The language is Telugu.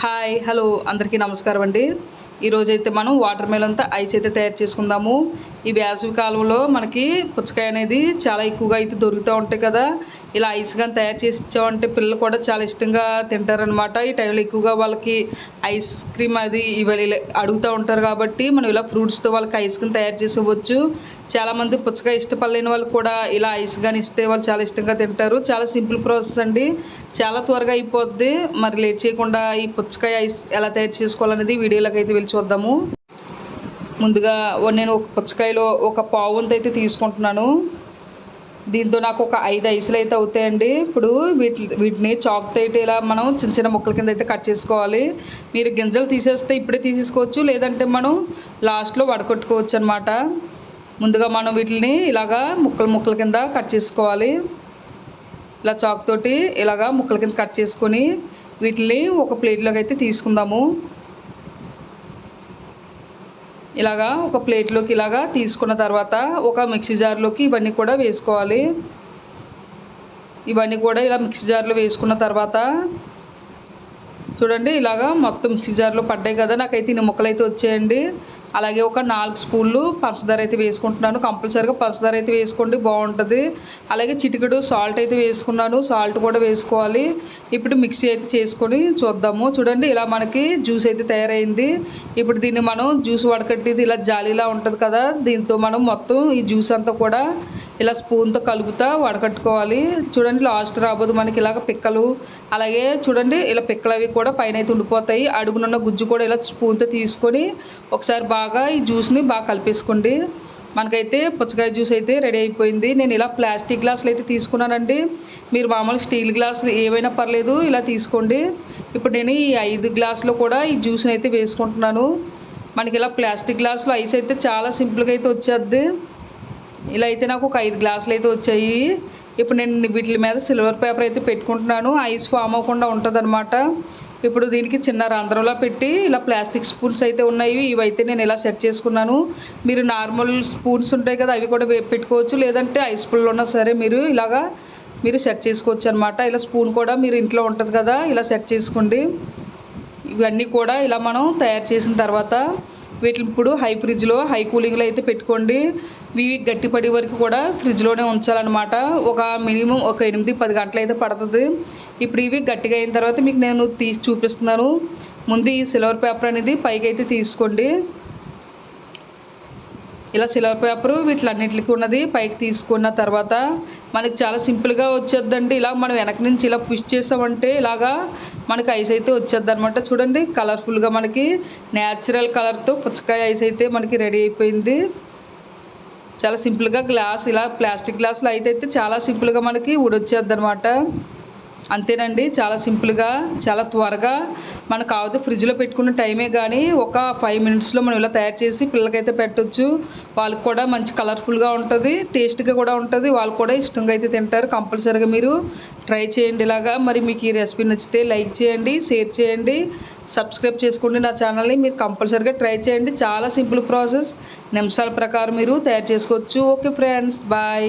హాయ్ హలో అందరికీ నమస్కారం అండి. ఈరోజైతే మనం వాటర్ మెలన్తో ఐస్ అయితే తయారు చేసుకుందాము. ఈ వేసవి కాలంలో మనకి పుచ్చకాయ అనేది చాలా ఎక్కువగా అయితే దొరుకుతూ ఉంటాయి కదా. ఇలా ఐస్ కానీ తయారు చేసి ఇచ్చామంటే పిల్లలు కూడా చాలా ఇష్టంగా తింటారనమాట ఈ టైంలో ఎక్కువగా వాళ్ళకి ఐస్ క్రీమ్ అది ఇవి ఇలా అడుగుతూ ఉంటారు కాబట్టి మనం ఇలా ఫ్రూట్స్తో వాళ్ళకి ఐస్ క్రీమ్ తయారు చేసి ఇవ్వచ్చు చాలామంది పుచ్చకాయ ఇష్టపడలేని వాళ్ళు కూడా ఇలా ఐస్ కానీ ఇస్తే వాళ్ళు చాలా ఇష్టంగా తింటారు. చాలా సింపుల్ ప్రాసెస్ అండి. చాలా త్వరగా అయిపోద్ది. మరి లేట్ చేయకుండా ఈ పుచ్చకాయ ఐస్ ఎలా తయారు చేసుకోవాలనేది వీడియోలోకి అయితే వెళ్ళి చూద్దాము. ముందుగా నేను ఒక పుచ్చకాయలో ఒక పావుంత అయితే తీసుకుంటున్నాను. దీంతో నాకు ఒక ఐదు ఐసులు అయితే అవుతాయండి. ఇప్పుడు వీటి వీటిని చాక్తో అయితే ఇలా మనం చిన్న చిన్న ముక్కల కింద అయితే కట్ చేసుకోవాలి. మీరు గింజలు తీసేస్తే ఇప్పుడే తీసేసుకోవచ్చు. లేదంటే మనం లాస్ట్లో వడకొట్టుకోవచ్చు అనమాట ముందుగా మనం వీటిని ఇలాగా ముక్కలు ముక్కల కింద కట్ చేసుకోవాలి. ఇలా చాక్ తోటి ఇలాగా ముక్కల కింద కట్ చేసుకొని వీటిని ఒక ప్లేట్లోకి అయితే తీసుకుందాము. ఇలాగా ఒక ప్లేట్లోకి ఇలాగా తీసుకున్న తర్వాత ఒక మిక్సీ జార్లోకి ఇవన్నీ కూడా వేసుకోవాలి. ఇవన్నీ కూడా ఇలా మిక్సీ జార్లో వేసుకున్న తర్వాత చూడండి ఇలాగా మొత్తం మిక్సీ జార్లో పడ్డాయి కదా నాకైతే ఇన్ని ముక్కలు అయితే వచ్చాయండి. అలాగే ఒక నాలుగు స్పూన్లు పంచదార అయితే వేసుకుంటున్నాను. కంపల్సరీగా పంచదార అయితే వేసుకోండి బాగుంటుంది. అలాగే చిటికెడు సాల్ట్ అయితే వేసుకున్నాను సాల్ట్ కూడా వేసుకోవాలి. ఇప్పుడు మిక్సీ అయితే చేసుకొని చూద్దాము. చూడండి ఇలా మనకి జ్యూస్ అయితే తయారైంది. ఇప్పుడు దీన్ని మనం జ్యూస్ వడకట్టేది ఇలా జాలీలా ఉంటుంది కదా దీంతో మనం మొత్తం ఈ జ్యూస్ అంతా కూడా ఇలా స్పూన్తో కలుపుతా వడకట్టుకోవాలి. చూడండి లాస్ట్ రాబోదు మనకి ఇలాగ పిక్కలు. అలాగే చూడండి ఇలా పిక్కలు అవి కూడా పైన అయితే ఉండిపోతాయి. అడుగునున్న గుజ్జు కూడా ఇలా స్పూన్తో తీసుకొని ఒకసారి బాగా ఈ జ్యూస్ని బాగా కలిపేసుకోండి. మనకైతే పుచ్చకాయ జ్యూస్ అయితే రెడీ అయిపోయింది. నేను ఇలా ప్లాస్టిక్ గ్లాసులు అయితే తీసుకున్నానండి. మీరు మామూలు స్టీల్ గ్లాస్ ఏవైనా పర్లేదు ఇలా తీసుకోండి. ఇప్పుడు నేను ఈ ఐదు గ్లాసులో కూడా ఈ జ్యూస్ని అయితే వేసుకుంటున్నాను. మనకి ఇలా ప్లాస్టిక్ గ్లాసులో ఐస్ అయితే చాలా సింపుల్గా అయితే వచ్చేది ఇలా అయితే నాకు ఒక ఐదు గ్లాసులు అయితే వచ్చాయి. ఇప్పుడు నేను వీటి మీద సిల్వర్ పేపర్ అయితే పెట్టుకుంటున్నాను. ఐస్ ఫామ్ అవ్వకుండా ఉంటుంది ఇప్పుడు దీనికి చిన్న రంధ్రంలో పెట్టి ఇలా ప్లాస్టిక్ స్పూన్స్ అయితే ఉన్నాయి. ఇవైతే నేను ఇలా సెట్ చేసుకున్నాను. మీరు నార్మల్ స్పూన్స్ ఉంటాయి కదా అవి కూడా పెట్టుకోవచ్చు. లేదంటే ఐస్ పుల్లు ఉన్నా సరే మీరు ఇలాగా మీరు సెట్ చేసుకోవచ్చు అనమాట ఇలా స్పూన్ కూడా మీరు ఇంట్లో ఉంటుంది కదా ఇలా సెట్ చేసుకోండి. ఇవన్నీ కూడా ఇలా మనం తయారు చేసిన తర్వాత వీటిని ఇప్పుడు హై ఫ్రిడ్జ్లో హై కూలింగ్లో అయితే పెట్టుకోండి. ఇవి గట్టిపడే వరకు కూడా ఫ్రిడ్జ్లోనే ఉంచాలన్నమాట. ఒక మినిమం ఒక ఎనిమిది పది గంటలు అయితే పడుతుంది. ఇప్పుడు ఇవి గట్టిగా అయిన తర్వాత మీకు నేను తీసి చూపిస్తున్నాను. ముందు ఈ సిల్వర్ పేపర్ అనేది పైకి అయితే తీసుకోండి. ఇలా సిల్వర్ పేపర్ వీటిలన్నిటికి ఉన్నది పైకి తీసుకున్న తర్వాత మనకి చాలా సింపుల్గా వచ్చేద్దండి. ఇలా మనం వెనక నుంచి ఇలా పుష్ చేసామంటే ఇలాగా మనకి ఐస్ అయితే వచ్చేద్ది అనమాట చూడండి కలర్ఫుల్గా మనకి న్యాచురల్ కలర్తో పుచ్చకాయ ఐస్ అయితే మనకి రెడీ అయిపోయింది. చాలా సింపుల్గా గ్లాస్ ఇలా ప్లాస్టిక్ గ్లాసులు అయితే అయితే చాలా సింపుల్గా మనకి ఊడొచ్చేద్ది అనమాట అంతేనండి చాలా సింపుల్గా చాలా త్వరగా. మనకు కావద్దు ఫ్రిడ్జ్లో పెట్టుకున్న టైమే కానీ ఒక ఫైవ్ మినిట్స్లో మనం ఇలా తయారు చేసి పిల్లలకైతే పెట్టొచ్చు. వాళ్ళకి కూడా మంచి కలర్ఫుల్గా ఉంటుంది టేస్ట్గా కూడా ఉంటుంది. వాళ్ళు కూడా ఇష్టంగా అయితే తింటారు కంపల్సరీగా మీరు ట్రై చేయండి ఇలాగా. మరి మీకు ఈ రెసిపీ నచ్చితే లైక్ చేయండి షేర్ చేయండి సబ్స్క్రైబ్ చేసుకోండి నా ఛానల్ని. మీరు కంపల్సరీగా ట్రై చేయండి. చాలా సింపుల్ ప్రాసెస్. నిమిషాల ప్రకారం మీరు తయారు చేసుకోవచ్చు. Okay friends bye.